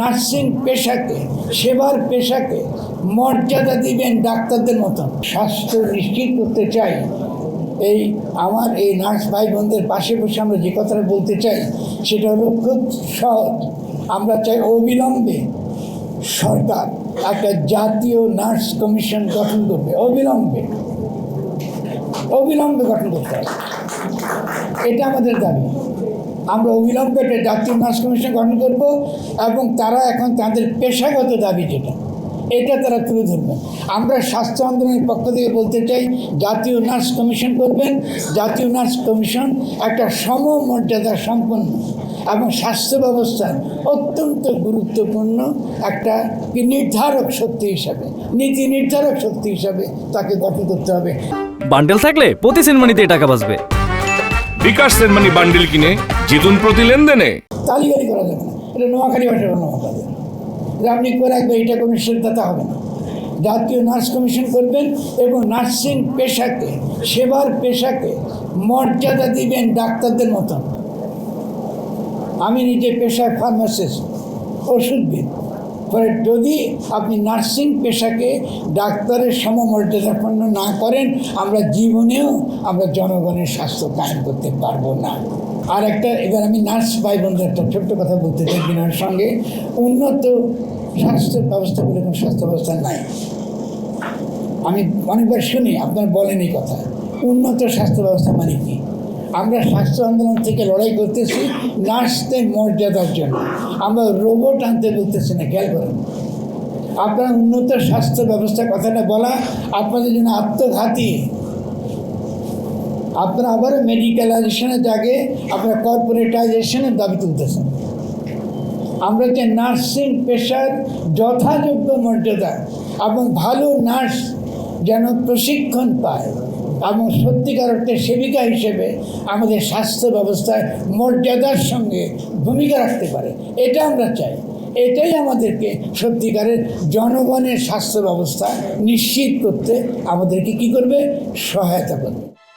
Nursing পেশাকে, সেবার পেশাকে মর্যাদা দিবেন ডাক্তারদের মতন স্বাস্থ্য নিশ্চিত করতে চাই। এই আমার এই নার্স ভাই বোনদের পাশে বসে আমরা যে কথাটা বলতে চাই, সেটা হলো খুব সহজ। আমরা চাই অবিলম্বে সরকার একটা জাতীয় নার্স কমিশন গঠন করবে। অবিলম্বে। অবিলম্বে গঠন করতে হবে। এটা আমাদের দাবি। আমরা অবিলম্বে একটা জাতীয় নার্স কমিশন গঠন করব এবং তারা এখন তাদের পেশাগত দাবি যেটা, এটা তারা তুলে ধরবে আমরা স্বাস্থ্য আন্দোলনের পক্ষ থেকে বলতে চাই, জাতীয় নার্স কমিশন করবেন। জাতীয় নার্স কমিশন একটা সমমর্যাদা সম্পন্ন এবং স্বাস্থ্য ব্যবস্থার অত্যন্ত গুরুত্বপূর্ণ একটা নির্ধারক শক্তি হিসাবে, নীতি নির্ধারক শক্তি হিসাবে তাকে গঠন করতে হবে। বান্ডেল থাকলে প্রতি সিনেমানিতে টাকা বাঁচবে। বিকাশ সেনমানি বান্ডিল কিনে জিতুন প্রতি লেনদেনে। তালিগালি করা যাবে এটা নোয়াখালী বর্ণনা করা যাবে যে আপনি করে একবার এটা কমিশন তাতে হবে না। জাতীয় নার্স কমিশন করবেন এবং নার্সিং পেশাকে, সেবার পেশাকে মর্যাদা দিবেন ডাক্তারদের মতন। আমি নিজে পেশায় ফার্মাসিস্ট ওষুধবিদ। ফলে যদি আপনি নার্সিং পেশাকে ডাক্তারের সমমর্যাদাপন্ন না করেন, আমরা জীবনেও আমরা জনগণের স্বাস্থ্য কায়েম করতে পারব না। আর একটা, এবার আমি নার্স ভাই বন্ধু একটা ছোট্ট কথা বলতে চাই, বিনয়ের সঙ্গে। উন্নত স্বাস্থ্য ব্যবস্থা বলে কোনো স্বাস্থ্য ব্যবস্থা নাই। আমি অনেকবার শুনি, আপনার বলেন এই কথা। উন্নত স্বাস্থ্য ব্যবস্থা মানে কি? আমরা স্বাস্থ্য আন্দোলন থেকে লড়াই করতেছি নার্সদের মর্যাদার জন্য। আমরা রোবট আনতে বলতেছি না, খেয়াল করেন। আপনার উন্নত স্বাস্থ্য ব্যবস্থা কথাটা বলা, আপনাদের জন্য আত্মঘাতী। আপনারা আবার মেডিকেলাইজেশনের জায়গায় আপনারা কর্পোরেটাইজেশনের দাবি তুলতেছেন। আমরা যে নার্সিং পেশার যথাযোগ্য মর্যাদা এবং ভালো নার্স যেন প্রশিক্ষণ পায় এবং সত্যিকার অর্থে সেবিকা হিসেবে আমাদের স্বাস্থ্য ব্যবস্থায় মর্যাদার সঙ্গে ভূমিকা রাখতে পারে। এটা আমরা চাই। এটাই আমাদেরকে সত্যিকারের জনগণের স্বাস্থ্য ব্যবস্থা নিশ্চিত করতে আমাদেরকে কি করবে? সহায়তা করবে।